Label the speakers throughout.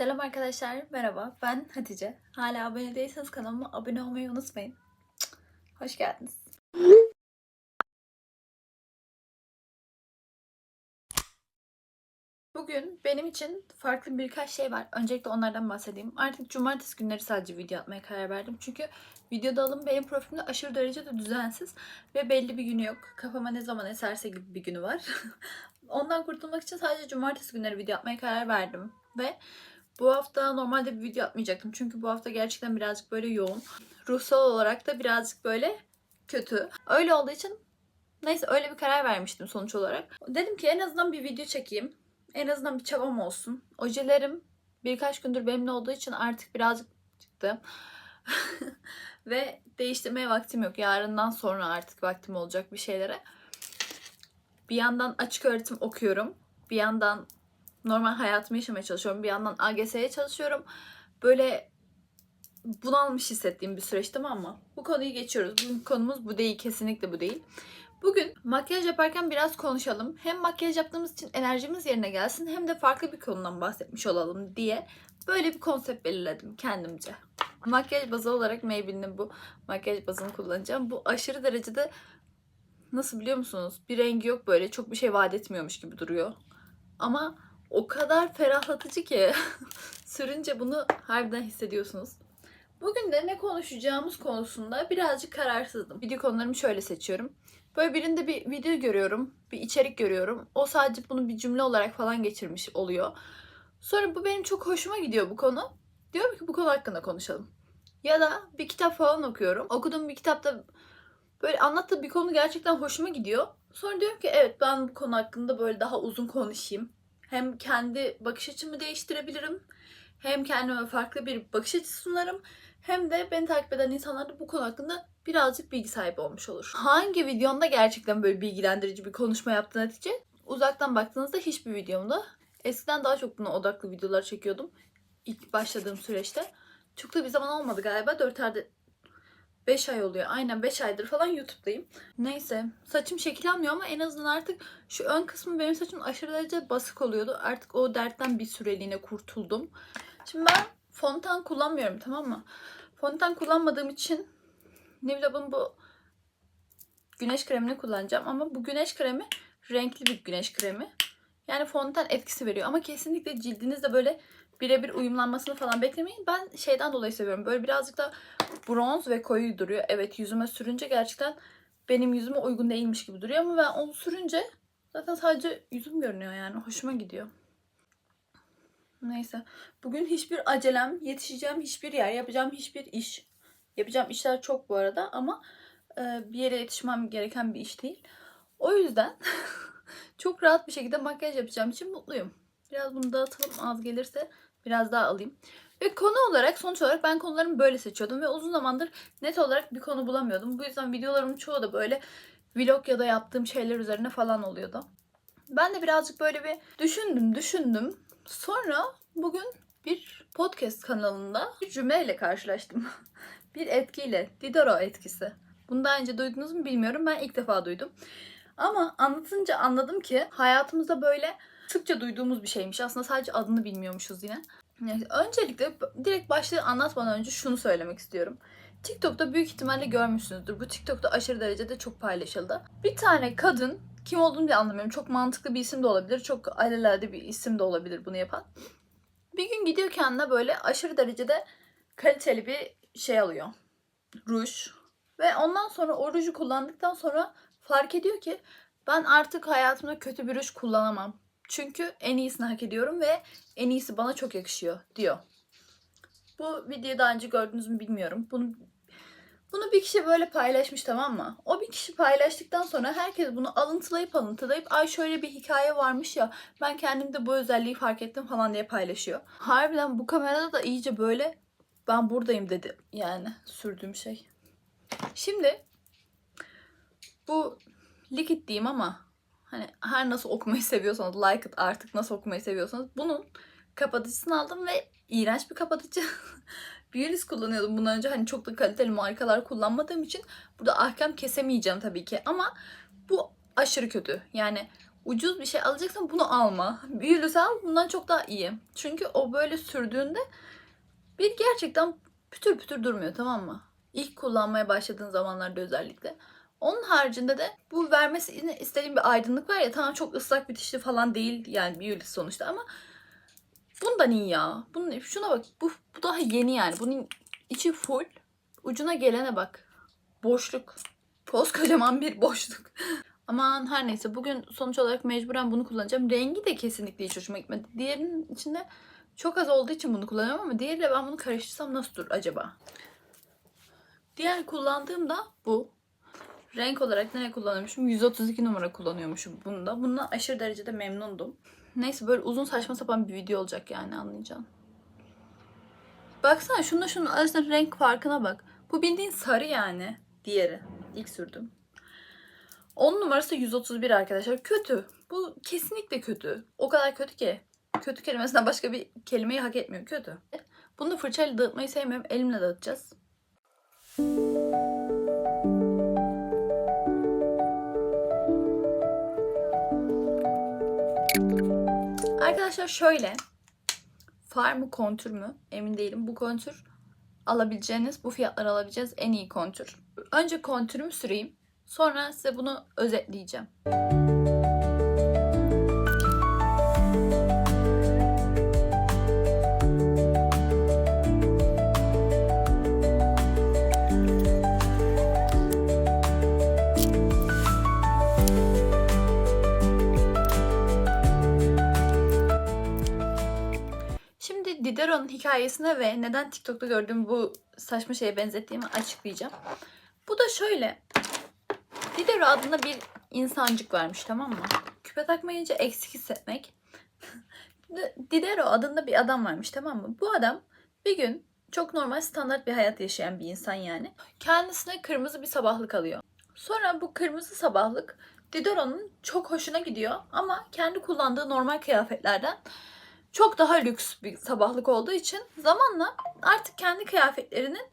Speaker 1: Selam arkadaşlar, merhaba. Ben Hatice. Hala abone değilseniz kanalıma abone olmayı unutmayın. Hoş geldiniz. Bugün benim için farklı birkaç şey var. Öncelikle onlardan bahsedeyim. Artık cumartesi günleri sadece video atmaya karar verdim. Çünkü video dalım benim profilimde aşırı derecede düzensiz ve belli bir günü yok. Kafama ne zaman eserse gibi bir günü var. Ondan kurtulmak için sadece cumartesi günleri video atmaya karar verdim. Ve bu hafta normalde bir video atmayacaktım. Çünkü bu hafta gerçekten birazcık böyle yoğun. Ruhsal olarak da birazcık böyle kötü. Öyle olduğu için neyse öyle bir karar vermiştim sonuç olarak. Dedim ki en azından bir video çekeyim. En azından bir çabam olsun. Ojelerim birkaç gündür benimle olduğu için artık birazcık çıktı. Ve değiştirmeye vaktim yok. Yarından sonra artık vaktim olacak bir şeylere. Bir yandan açık öğretim okuyorum. Bir yandan normal hayatımı yaşamaya çalışıyorum. Bir yandan AGS'ye çalışıyorum. Böyle bunalmış hissettiğim bir süreç tamam mı? Bu konuyu geçiyoruz. Bugün konumuz bu değil. Kesinlikle bu değil. Bugün makyaj yaparken biraz konuşalım. Hem makyaj yaptığımız için enerjimiz yerine gelsin hem de farklı bir konudan bahsetmiş olalım diye böyle bir konsept belirledim kendimce. Makyaj bazı olarak Maybelline'in bu makyaj bazını kullanacağım. Bu aşırı derecede nasıl biliyor musunuz? Bir rengi yok böyle. Çok bir şey vaat etmiyormuş gibi duruyor. Ama o kadar ferahlatıcı ki sürünce bunu harbiden hissediyorsunuz. Bugün de ne konuşacağımız konusunda birazcık kararsızdım. Video konularımı şöyle seçiyorum. Böyle birinde bir video görüyorum, bir içerik görüyorum. O sadece bunu bir cümle olarak falan geçirmiş oluyor. Sonra bu benim çok hoşuma gidiyor bu konu. Diyorum ki bu konu hakkında konuşalım. Ya da bir kitap falan okuyorum. Okuduğum bir kitapta böyle anlattığı bir konu gerçekten hoşuma gidiyor. Sonra diyorum ki evet ben bu konu hakkında böyle daha uzun konuşayım. Hem kendi bakış açımı değiştirebilirim. Hem kendime farklı bir bakış açısı sunarım. Hem de beni takip eden insanlar da bu konu hakkında birazcık bilgi sahibi olmuş olur. Hangi videomda gerçekten böyle bilgilendirici bir konuşma yaptın Hatice? Uzaktan baktığınızda hiçbir videomda. Eskiden daha çok buna odaklı videolar çekiyordum. İlk başladığım süreçte. Çok da bir zaman olmadı galiba. 4 ayda 5 ay oluyor. Aynen 5 aydır falan YouTube'dayım. Neyse. Saçım şekil almıyor ama en azından artık şu ön kısmı benim saçım aşırı derece basık oluyordu. Artık o dertten bir süreliğine kurtuldum. Şimdi ben fondöten kullanmıyorum tamam mı? Fondöten kullanmadığım için Nivlab'ın bu güneş kremini kullanacağım. Ama bu güneş kremi renkli bir güneş kremi. Yani fondöten etkisi veriyor. Ama kesinlikle cildinizde böyle birebir uyumlanmasını falan beklemeyin. Ben şeyden dolayı seviyorum. Böyle birazcık da bronz ve koyu duruyor. Evet yüzüme sürünce gerçekten benim yüzüme uygun değilmiş gibi duruyor. Ama ben onu sürünce zaten sadece yüzüm görünüyor yani. Hoşuma gidiyor. Neyse. Bugün hiçbir acelem, yetişeceğim hiçbir yer, yapacağım hiçbir iş. Yapacağım işler çok bu arada ama e, bir yere yetişmem gereken bir iş değil. O yüzden çok rahat bir şekilde makyaj yapacağım için mutluyum. Biraz bunu dağıtalım az gelirse biraz daha alayım. Ve konu olarak sonuç olarak ben konularımı böyle seçiyordum ve uzun zamandır net olarak bir konu bulamıyordum. Bu yüzden videolarımın çoğu da böyle vlog ya da yaptığım şeyler üzerine falan oluyordu. Ben de birazcık böyle bir düşündüm düşündüm. Sonra bugün bir podcast kanalında bir cümleyle karşılaştım. bir etkiyle. Didoro etkisi. Bunu daha önce duydunuz mu bilmiyorum. Ben ilk defa duydum. Ama anlatınca anladım ki hayatımızda böyle sıkça duyduğumuz bir şeymiş. Aslında sadece adını bilmiyormuşuz yine. Yani öncelikle direkt başlığı anlatmadan önce şunu söylemek istiyorum. TikTok'ta büyük ihtimalle görmüşsünüzdür. Bu TikTok'ta aşırı derecede çok paylaşıldı. Bir tane kadın kim olduğunu bile anlamıyorum. Çok mantıklı bir isim de olabilir. Çok alelade bir isim de olabilir bunu yapan. Bir gün gidiyor kendine böyle aşırı derecede kaliteli bir şey alıyor. Ruj. Ve ondan sonra o ruju kullandıktan sonra fark ediyor ki ben artık hayatımda kötü bir ruj kullanamam. Çünkü en iyisini hak ediyorum ve en iyisi bana çok yakışıyor diyor. Bu videoyu daha önce gördünüz mü bilmiyorum. Bunu bunu bir kişi böyle paylaşmış tamam mı? O bir kişi paylaştıktan sonra herkes bunu alıntılayıp alıntılayıp ay şöyle bir hikaye varmış ya ben kendimde bu özelliği fark ettim falan diye paylaşıyor. Harbiden bu kamerada da iyice böyle ben buradayım dedi yani sürdüğüm şey. Şimdi bu likit diyeyim ama hani her nasıl okumayı seviyorsanız like it artık nasıl okumayı seviyorsanız bunun kapatıcısını aldım ve iğrenç bir kapatıcı. Biolis kullanıyordum bundan önce. Hani çok da kaliteli markalar kullanmadığım için burada ahkam kesemeyeceğim tabii ki. Ama bu aşırı kötü. Yani ucuz bir şey alacaksan bunu alma. Büyülüsü al bundan çok daha iyi. Çünkü o böyle sürdüğünde bir gerçekten pütür pütür durmuyor tamam mı? İlk kullanmaya başladığın zamanlarda özellikle. Onun haricinde de bu vermesini istediğim bir aydınlık var ya tamam çok ıslak bitişli falan değil yani bir sonuçta ama bundan iyi ya. Bunun, şuna bak bu, bu daha yeni yani. Bunun içi full. Ucuna gelene bak. Boşluk. Koskocaman bir boşluk. Aman her neyse bugün sonuç olarak mecburen bunu kullanacağım. Rengi de kesinlikle hiç hoşuma gitmedi. Diğerinin içinde çok az olduğu için bunu kullanıyorum ama diğeriyle ben bunu karıştırsam nasıl durur acaba? Diğer kullandığım da bu. Renk olarak ne kullanıyormuşum? 132 numara kullanıyormuşum bunda. Bundan aşırı derecede memnundum. Neyse böyle uzun saçma sapan bir video olacak yani anlayacağım. Baksana şununla şunun arasında renk farkına bak. Bu bildiğin sarı yani. Diğeri. İlk sürdüm. 10 numarası 131 arkadaşlar. Kötü. Bu kesinlikle kötü. O kadar kötü ki. Kötü kelimesinden başka bir kelimeyi hak etmiyor. Kötü. Bunu fırçayla dağıtmayı sevmiyorum. Elimle dağıtacağız. Arkadaşlar şöyle. Far mı kontür mü? Emin değilim. Bu kontür alabileceğiniz, bu fiyatlara alabileceğiniz en iyi kontür. Önce kontürümü süreyim. Sonra size bunu özetleyeceğim. Didero'nun hikayesine ve neden TikTok'ta gördüğüm bu saçma şeye benzettiğimi açıklayacağım. Bu da şöyle. Didero adında bir insancık varmış tamam mı? Küpe takmayınca eksik hissetmek. Didero adında bir adam varmış tamam mı? Bu adam bir gün çok normal standart bir hayat yaşayan bir insan yani. Kendisine kırmızı bir sabahlık alıyor. Sonra bu kırmızı sabahlık Didero'nun çok hoşuna gidiyor ama kendi kullandığı normal kıyafetlerden çok daha lüks bir sabahlık olduğu için zamanla artık kendi kıyafetlerinin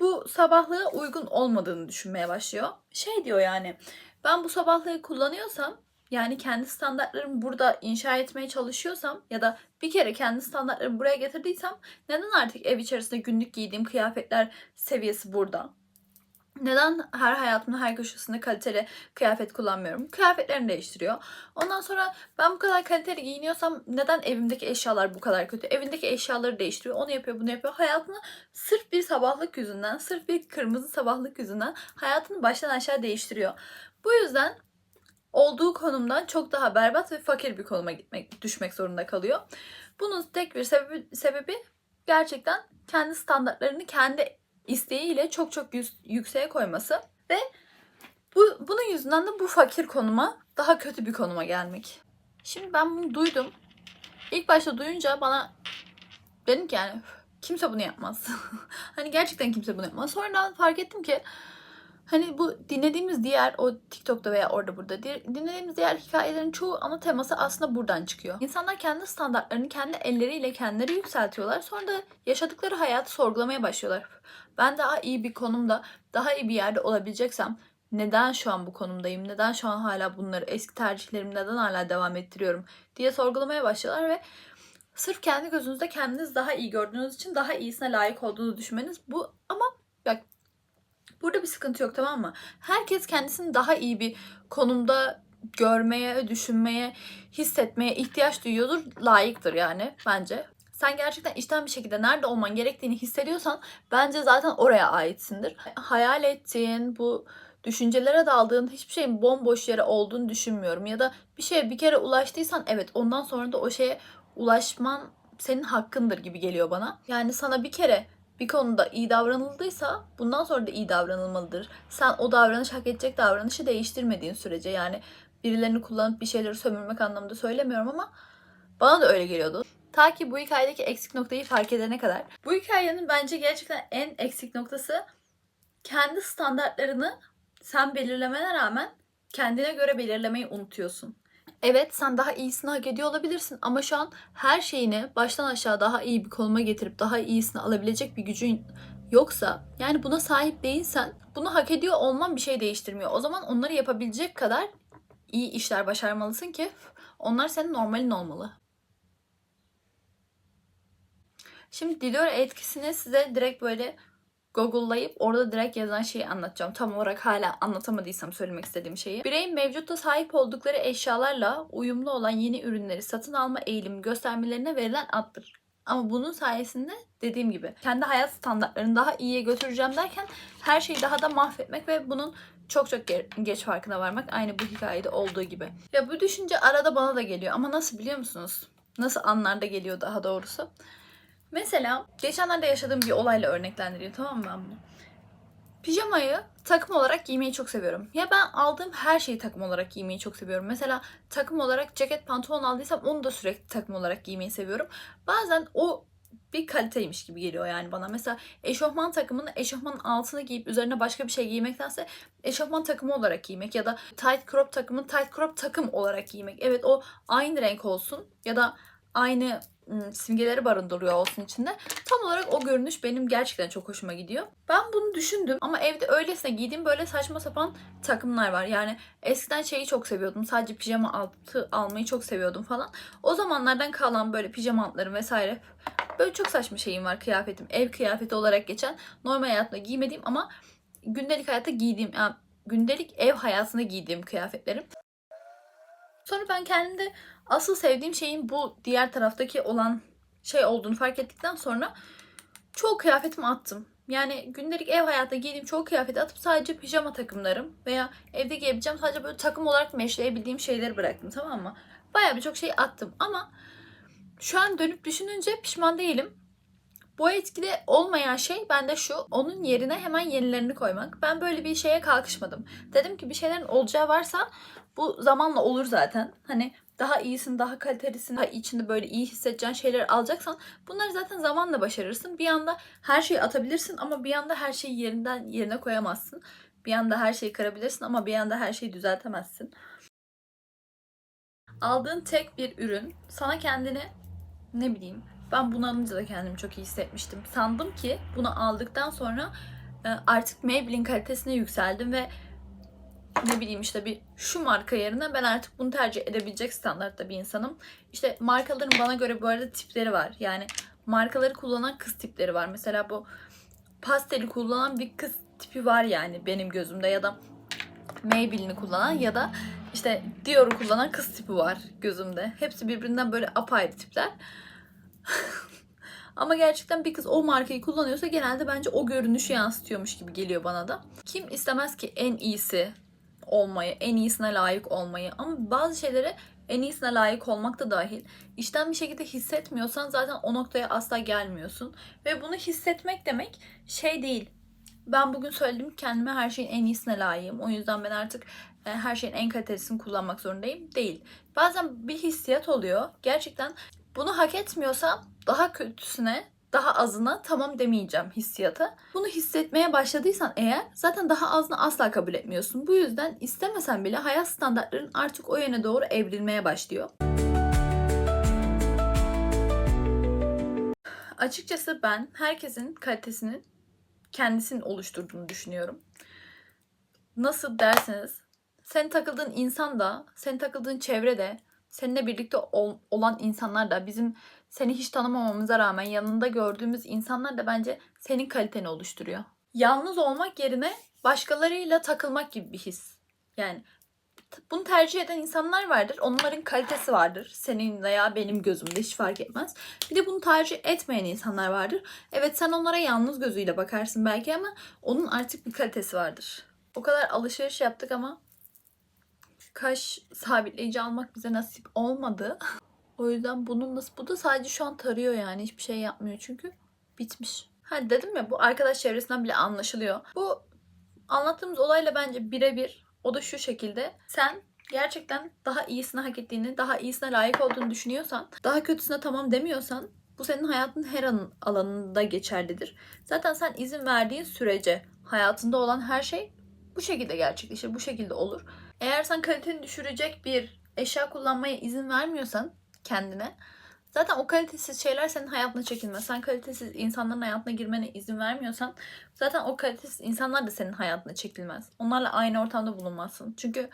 Speaker 1: bu sabahlığa uygun olmadığını düşünmeye başlıyor. Şey diyor yani ben bu sabahlığı kullanıyorsam yani kendi standartlarımı burada inşa etmeye çalışıyorsam ya da bir kere kendi standartlarımı buraya getirdiysem neden artık ev içerisinde günlük giydiğim kıyafetler seviyesi burada? Neden her hayatımın her köşesinde kaliteli kıyafet kullanmıyorum? Kıyafetlerini değiştiriyor. Ondan sonra ben bu kadar kaliteli giyiniyorsam neden evimdeki eşyalar bu kadar kötü? Evindeki eşyaları değiştiriyor. Onu yapıyor, bunu yapıyor. Hayatını sırf bir sabahlık yüzünden, sırf bir kırmızı sabahlık yüzünden hayatını baştan aşağı değiştiriyor. Bu yüzden olduğu konumdan çok daha berbat ve fakir bir konuma gitmek, düşmek zorunda kalıyor. Bunun tek bir sebebi, sebebi gerçekten kendi standartlarını kendi isteğiyle çok çok yükseğe koyması ve bu bunun yüzünden de bu fakir konuma daha kötü bir konuma gelmek. Şimdi ben bunu duydum. İlk başta duyunca bana dedim ki yani "Üf, kimse bunu yapmaz. hani gerçekten kimse bunu yapmaz. Sonradan fark ettim ki hani bu dinlediğimiz diğer o TikTok'ta veya orada burada di- dinlediğimiz diğer hikayelerin çoğu ana teması aslında buradan çıkıyor. İnsanlar kendi standartlarını kendi elleriyle kendileri yükseltiyorlar. Sonra da yaşadıkları hayatı sorgulamaya başlıyorlar. Ben daha iyi bir konumda, daha iyi bir yerde olabileceksem neden şu an bu konumdayım? Neden şu an hala bunları eski tercihlerimi neden hala devam ettiriyorum diye sorgulamaya başlıyorlar ve sırf kendi gözünüzde kendiniz daha iyi gördüğünüz için daha iyisine layık olduğunu düşünmeniz bu ama bak burada bir sıkıntı yok tamam mı? Herkes kendisini daha iyi bir konumda görmeye, düşünmeye, hissetmeye ihtiyaç duyuyordur, layıktır yani bence. Sen gerçekten içten bir şekilde nerede olman gerektiğini hissediyorsan bence zaten oraya aitsindir. Hayal ettiğin, bu düşüncelere daldığın hiçbir şeyin bomboş yere olduğunu düşünmüyorum. Ya da bir şeye bir kere ulaştıysan evet ondan sonra da o şeye ulaşman senin hakkındır gibi geliyor bana. Yani sana bir kere bir konuda iyi davranıldıysa bundan sonra da iyi davranılmalıdır. Sen o davranış hak edecek davranışı değiştirmediğin sürece yani birilerini kullanıp bir şeyleri sömürmek anlamında söylemiyorum ama bana da öyle geliyordu. Ta ki bu hikayedeki eksik noktayı fark edene kadar. Bu hikayenin bence gerçekten en eksik noktası kendi standartlarını sen belirlemene rağmen kendine göre belirlemeyi unutuyorsun. Evet sen daha iyisini hak ediyor olabilirsin ama şu an her şeyini baştan aşağı daha iyi bir konuma getirip daha iyisini alabilecek bir gücün yoksa yani buna sahip değilsen bunu hak ediyor olman bir şey değiştirmiyor. O zaman onları yapabilecek kadar iyi işler başarmalısın ki onlar senin normalin olmalı. Şimdi Dior etkisini size direkt böyle Google'layıp orada direkt yazan şeyi anlatacağım. Tam olarak hala anlatamadıysam söylemek istediğim şeyi. Bireyin mevcutta sahip oldukları eşyalarla uyumlu olan yeni ürünleri satın alma eğilimi göstermelerine verilen addır. Ama bunun sayesinde dediğim gibi kendi hayat standartlarını daha iyiye götüreceğim derken her şeyi daha da mahvetmek ve bunun çok çok ge- geç farkına varmak aynı bu hikayede olduğu gibi. Ya bu düşünce arada bana da geliyor ama nasıl biliyor musunuz? Nasıl anlarda geliyor daha doğrusu. Mesela geçenlerde yaşadığım bir olayla örneklendireyim tamam mı ben bunu? Pijamayı takım olarak giymeyi çok seviyorum. Ya ben aldığım her şeyi takım olarak giymeyi çok seviyorum. Mesela takım olarak ceket pantolon aldıysam onu da sürekli takım olarak giymeyi seviyorum. Bazen o bir kaliteymiş gibi geliyor yani bana. Mesela eşofman takımını eşofmanın altına giyip üzerine başka bir şey giymektense eşofman takımı olarak giymek ya da tight crop takımını tight crop takım olarak giymek. Evet o aynı renk olsun ya da aynı simgeleri barındırıyor olsun içinde. Tam olarak o görünüş benim gerçekten çok hoşuma gidiyor. Ben bunu düşündüm ama evde öylesine giydiğim böyle saçma sapan takımlar var. Yani eskiden şeyi çok seviyordum. Sadece pijama altı almayı çok seviyordum falan. O zamanlardan kalan böyle pijama altlarım vesaire. Böyle çok saçma şeyim var kıyafetim. Ev kıyafeti olarak geçen normal hayatımda giymediğim ama gündelik hayatta giydiğim yani gündelik ev hayatında giydiğim kıyafetlerim. Sonra ben kendimde asıl sevdiğim şeyin bu diğer taraftaki olan şey olduğunu fark ettikten sonra çoğu kıyafetimi attım. Yani gündelik ev hayatta giydiğim çoğu kıyafeti atıp sadece pijama takımlarım veya evde giyebileceğim sadece böyle takım olarak meşleyebildiğim şeyleri bıraktım tamam mı? Bayağı birçok şey attım ama şu an dönüp düşününce pişman değilim. Bu etkide olmayan şey bende şu. Onun yerine hemen yenilerini koymak. Ben böyle bir şeye kalkışmadım. Dedim ki bir şeylerin olacağı varsa bu zamanla olur zaten. Hani daha iyisin, daha kalitelisin, daha içinde böyle iyi hissedeceğin şeyleri alacaksan bunları zaten zamanla başarırsın. Bir anda her şeyi atabilirsin ama bir anda her şeyi yerinden yerine koyamazsın. Bir anda her şeyi kırabilirsin ama bir anda her şeyi düzeltemezsin. Aldığın tek bir ürün sana kendini ne bileyim ben bunu alınca da kendimi çok iyi hissetmiştim. Sandım ki bunu aldıktan sonra e, artık Maybelline kalitesine yükseldim ve ne bileyim işte bir şu marka yerine ben artık bunu tercih edebilecek standartta bir insanım. İşte markaların bana göre bu arada tipleri var. Yani markaları kullanan kız tipleri var. Mesela bu pasteli kullanan bir kız tipi var yani benim gözümde ya da Maybelline'i kullanan ya da işte Dior'u kullanan kız tipi var gözümde. Hepsi birbirinden böyle apayrı tipler. Ama gerçekten bir kız o markayı kullanıyorsa genelde bence o görünüşü yansıtıyormuş gibi geliyor bana da. Kim istemez ki en iyisi olmayı, en iyisine layık olmayı ama bazı şeylere en iyisine layık olmak da dahil. İçten bir şekilde hissetmiyorsan zaten o noktaya asla gelmiyorsun. Ve bunu hissetmek demek şey değil. Ben bugün söyledim kendime her şeyin en iyisine layığım. O yüzden ben artık e, her şeyin en kalitesini kullanmak zorundayım. Değil. Bazen bir hissiyat oluyor. Gerçekten bunu hak etmiyorsam daha kötüsüne daha azına tamam demeyeceğim hissiyata. Bunu hissetmeye başladıysan eğer zaten daha azını asla kabul etmiyorsun. Bu yüzden istemesen bile hayat standartların artık o yöne doğru evrilmeye başlıyor. Açıkçası ben herkesin kalitesinin kendisinin oluşturduğunu düşünüyorum. Nasıl derseniz senin takıldığın insan da, senin takıldığın çevre de, seninle birlikte ol- olan insanlar da bizim seni hiç tanımamamıza rağmen yanında gördüğümüz insanlar da bence senin kaliteni oluşturuyor. Yalnız olmak yerine başkalarıyla takılmak gibi bir his. Yani bunu tercih eden insanlar vardır. Onların kalitesi vardır. Senin veya benim gözümde hiç fark etmez. Bir de bunu tercih etmeyen insanlar vardır. Evet sen onlara yalnız gözüyle bakarsın belki ama onun artık bir kalitesi vardır. O kadar alışveriş yaptık ama kaş sabitleyici almak bize nasip olmadı. O yüzden bunun nasıl... Bu da sadece şu an tarıyor yani. Hiçbir şey yapmıyor çünkü bitmiş. Ha dedim ya bu arkadaş çevresinden bile anlaşılıyor. Bu anlattığımız olayla bence birebir. O da şu şekilde. Sen gerçekten daha iyisini hak ettiğini, daha iyisine layık olduğunu düşünüyorsan, daha kötüsüne tamam demiyorsan bu senin hayatın her an alanında geçerlidir. Zaten sen izin verdiğin sürece hayatında olan her şey bu şekilde gerçekleşir, bu şekilde olur. Eğer sen kaliteni düşürecek bir eşya kullanmaya izin vermiyorsan kendine zaten o kalitesiz şeyler senin hayatına çekilmez. Sen kalitesiz insanların hayatına girmene izin vermiyorsan zaten o kalitesiz insanlar da senin hayatına çekilmez. Onlarla aynı ortamda bulunmazsın. Çünkü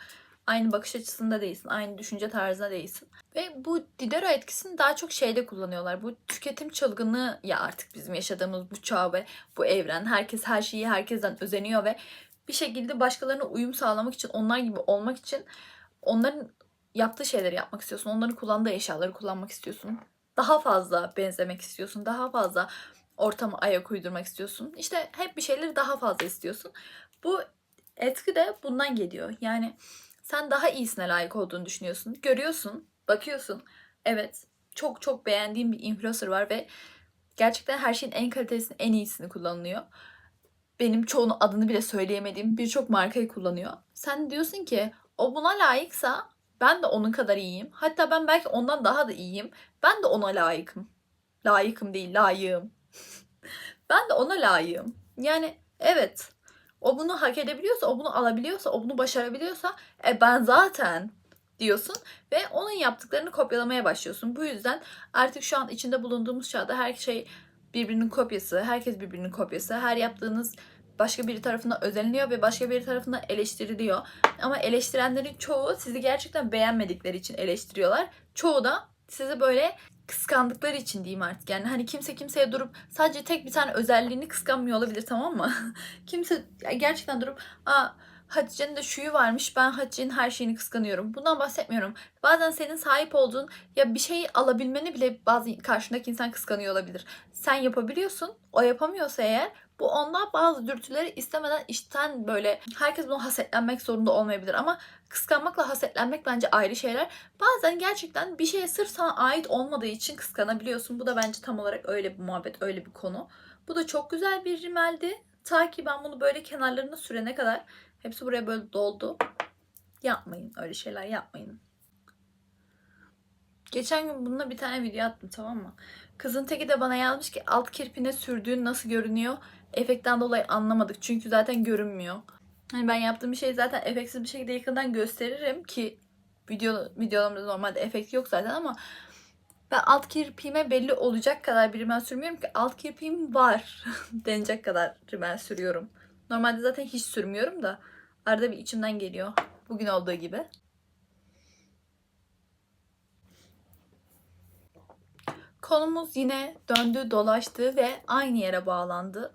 Speaker 1: Aynı bakış açısında değilsin. Aynı düşünce tarzında değilsin. Ve bu Didero etkisini daha çok şeyde kullanıyorlar. Bu tüketim çılgınlığı ya artık bizim yaşadığımız bu çağ ve bu evren. Herkes her şeyi herkesten özeniyor ve bir şekilde başkalarına uyum sağlamak için, onlar gibi olmak için onların yaptığı şeyleri yapmak istiyorsun. Onların kullandığı eşyaları kullanmak istiyorsun. Daha fazla benzemek istiyorsun. Daha fazla ortama ayak uydurmak istiyorsun. İşte hep bir şeyleri daha fazla istiyorsun. Bu etki de bundan geliyor. Yani sen daha iyisine layık olduğunu düşünüyorsun. Görüyorsun, bakıyorsun. Evet, çok çok beğendiğim bir influencer var ve gerçekten her şeyin en kalitesini, en iyisini kullanılıyor. Benim çoğunu adını bile söyleyemediğim birçok markayı kullanıyor. Sen diyorsun ki o buna layıksa ben de onun kadar iyiyim. Hatta ben belki ondan daha da iyiyim. Ben de ona layıkım. Layıkım değil, layığım. ben de ona layığım. Yani evet. O bunu hak edebiliyorsa, o bunu alabiliyorsa, o bunu başarabiliyorsa e ben zaten diyorsun ve onun yaptıklarını kopyalamaya başlıyorsun. Bu yüzden artık şu an içinde bulunduğumuz çağda her şey birbirinin kopyası, herkes birbirinin kopyası. Her yaptığınız başka biri tarafından özeniliyor ve başka biri tarafından eleştiriliyor. Ama eleştirenlerin çoğu sizi gerçekten beğenmedikleri için eleştiriyorlar. Çoğu da sizi böyle kıskandıkları için diyeyim artık. Yani hani kimse kimseye durup sadece tek bir tane özelliğini kıskanmıyor olabilir tamam mı? kimse gerçekten durup aa Hatice'nin de şuyu varmış ben Hatice'nin her şeyini kıskanıyorum. Bundan bahsetmiyorum. Bazen senin sahip olduğun ya bir şeyi alabilmeni bile bazı karşındaki insan kıskanıyor olabilir. Sen yapabiliyorsun. O yapamıyorsa eğer bu onda bazı dürtüleri istemeden içten böyle herkes bunu hasetlenmek zorunda olmayabilir ama kıskanmakla hasetlenmek bence ayrı şeyler. Bazen gerçekten bir şeye sırf sana ait olmadığı için kıskanabiliyorsun. Bu da bence tam olarak öyle bir muhabbet, öyle bir konu. Bu da çok güzel bir rimeldi. Ta ki ben bunu böyle kenarlarına sürene kadar hepsi buraya böyle doldu. Yapmayın öyle şeyler yapmayın. Geçen gün bununla bir tane video attım tamam mı? Kızın teki de bana yazmış ki alt kirpine sürdüğün nasıl görünüyor? Efektten dolayı anlamadık çünkü zaten görünmüyor. Hani ben yaptığım bir şeyi zaten efektsiz bir şekilde yakından gösteririm ki video videolarımda normalde efekt yok zaten ama ben alt kirpiğime belli olacak kadar bir rimel sürmüyorum ki alt kirpiğim var denecek kadar rimel sürüyorum. Normalde zaten hiç sürmüyorum da arada bir içimden geliyor. Bugün olduğu gibi. Konumuz yine döndü dolaştı ve aynı yere bağlandı.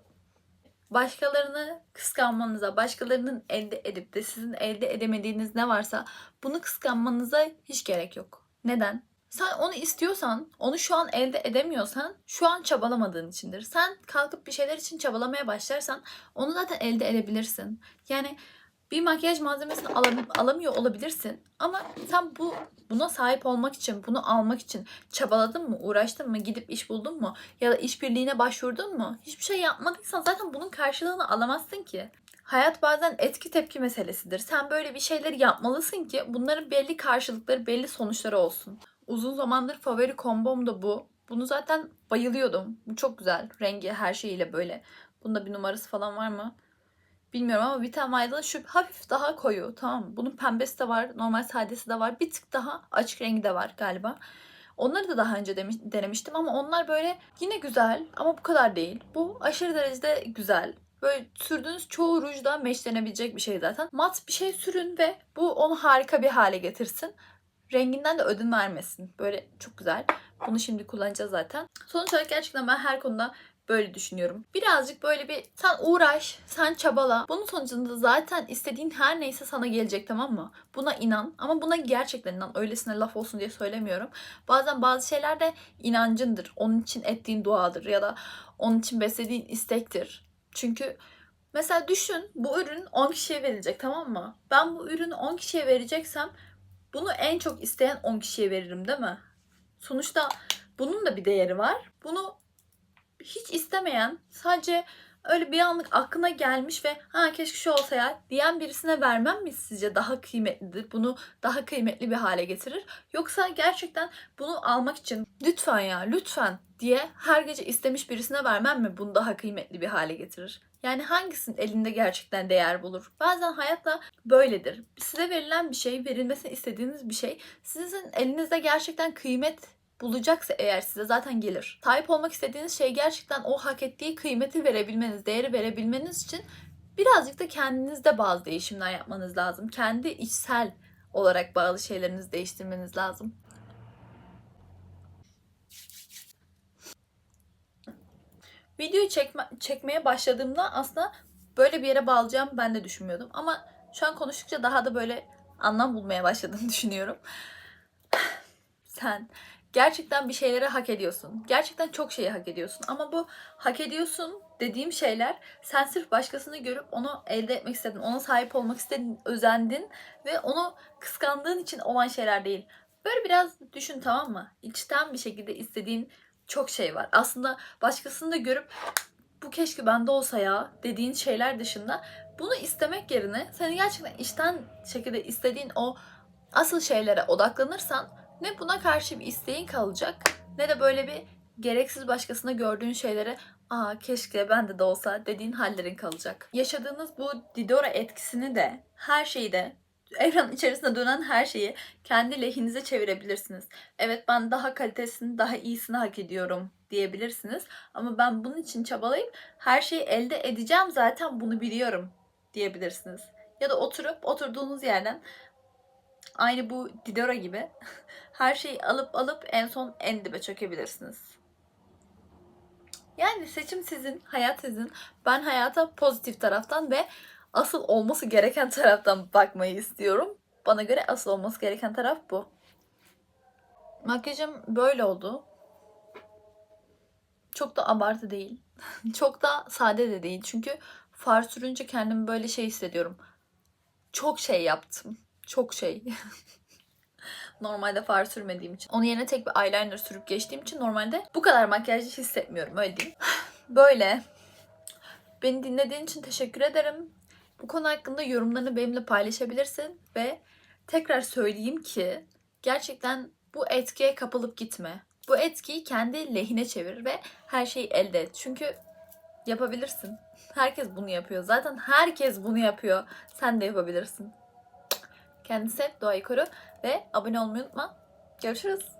Speaker 1: Başkalarını kıskanmanıza, başkalarının elde edip de sizin elde edemediğiniz ne varsa bunu kıskanmanıza hiç gerek yok. Neden? Sen onu istiyorsan, onu şu an elde edemiyorsan şu an çabalamadığın içindir. Sen kalkıp bir şeyler için çabalamaya başlarsan onu zaten elde edebilirsin. Yani bir makyaj malzemesini alam- alamıyor olabilirsin ama sen bu buna sahip olmak için, bunu almak için çabaladın mı, uğraştın mı, gidip iş buldun mu ya da işbirliğine başvurdun mu? Hiçbir şey yapmadıysan zaten bunun karşılığını alamazsın ki. Hayat bazen etki tepki meselesidir. Sen böyle bir şeyleri yapmalısın ki bunların belli karşılıkları, belli sonuçları olsun. Uzun zamandır favori kombom da bu. Bunu zaten bayılıyordum. Bu çok güzel. Rengi her şeyiyle böyle. Bunda bir numarası falan var mı? Bilmiyorum ama Vita Mayda'da şu hafif daha koyu. Tamam mı? Bunun pembesi de var. Normal sadesi de var. Bir tık daha açık rengi de var galiba. Onları da daha önce demiş, denemiştim ama onlar böyle yine güzel ama bu kadar değil. Bu aşırı derecede güzel. Böyle sürdüğünüz çoğu rujda meşlenebilecek bir şey zaten. Mat bir şey sürün ve bu onu harika bir hale getirsin. Renginden de ödün vermesin. Böyle çok güzel. Bunu şimdi kullanacağız zaten. Sonuç olarak gerçekten ben her konuda böyle düşünüyorum. Birazcık böyle bir sen uğraş, sen çabala. Bunun sonucunda zaten istediğin her neyse sana gelecek tamam mı? Buna inan ama buna gerçekten inan. Öylesine laf olsun diye söylemiyorum. Bazen bazı şeyler de inancındır. Onun için ettiğin duadır ya da onun için beslediğin istektir. Çünkü mesela düşün bu ürün 10 kişiye verilecek tamam mı? Ben bu ürünü 10 kişiye vereceksem bunu en çok isteyen 10 kişiye veririm değil mi? Sonuçta bunun da bir değeri var. Bunu hiç istemeyen, sadece öyle bir anlık aklına gelmiş ve ha keşke şu olsa ya diyen birisine vermem mi sizce daha kıymetlidir? Bunu daha kıymetli bir hale getirir. Yoksa gerçekten bunu almak için lütfen ya lütfen diye her gece istemiş birisine vermem mi bunu daha kıymetli bir hale getirir? Yani hangisinin elinde gerçekten değer bulur? Bazen hayatla böyledir. Size verilen bir şey, verilmesini istediğiniz bir şey sizin elinizde gerçekten kıymet bulacaksa eğer size zaten gelir. Sahip olmak istediğiniz şey gerçekten o hak ettiği kıymeti verebilmeniz, değeri verebilmeniz için birazcık da kendinizde bazı değişimler yapmanız lazım. Kendi içsel olarak bazı şeylerinizi değiştirmeniz lazım. Videoyu çekme, çekmeye başladığımda aslında böyle bir yere bağlayacağım ben de düşünmüyordum. Ama şu an konuştukça daha da böyle anlam bulmaya başladığını düşünüyorum. Sen gerçekten bir şeyleri hak ediyorsun. Gerçekten çok şeyi hak ediyorsun. Ama bu hak ediyorsun dediğim şeyler sen sırf başkasını görüp onu elde etmek istedin. Ona sahip olmak istedin, özendin ve onu kıskandığın için olan şeyler değil. Böyle biraz düşün tamam mı? İçten bir şekilde istediğin çok şey var. Aslında başkasını da görüp bu keşke bende olsa ya dediğin şeyler dışında bunu istemek yerine seni gerçekten içten şekilde istediğin o asıl şeylere odaklanırsan ne buna karşı bir isteğin kalacak ne de böyle bir gereksiz başkasına gördüğün şeylere aa keşke bende de olsa dediğin hallerin kalacak. Yaşadığınız bu Didora etkisini de her şeyi de evren içerisinde dönen her şeyi kendi lehinize çevirebilirsiniz. Evet ben daha kalitesini, daha iyisini hak ediyorum diyebilirsiniz. Ama ben bunun için çabalayıp her şeyi elde edeceğim zaten bunu biliyorum diyebilirsiniz. Ya da oturup oturduğunuz yerden aynı bu Didora gibi her şeyi alıp alıp en son en dibe çökebilirsiniz. Yani seçim sizin, hayat sizin. Ben hayata pozitif taraftan ve asıl olması gereken taraftan bakmayı istiyorum. Bana göre asıl olması gereken taraf bu. Makyajım böyle oldu. Çok da abartı değil. Çok da sade de değil. Çünkü far sürünce kendimi böyle şey hissediyorum. Çok şey yaptım. Çok şey. Normalde far sürmediğim için. Onun yerine tek bir eyeliner sürüp geçtiğim için normalde bu kadar makyajlı hissetmiyorum öyle diyeyim. Böyle. Beni dinlediğin için teşekkür ederim. Bu konu hakkında yorumlarını benimle paylaşabilirsin ve tekrar söyleyeyim ki gerçekten bu etkiye kapılıp gitme. Bu etkiyi kendi lehine çevir ve her şeyi elde et. Çünkü yapabilirsin. Herkes bunu yapıyor. Zaten herkes bunu yapıyor. Sen de yapabilirsin. Kendini sev, doğayı koru ve abone olmayı unutma. Görüşürüz.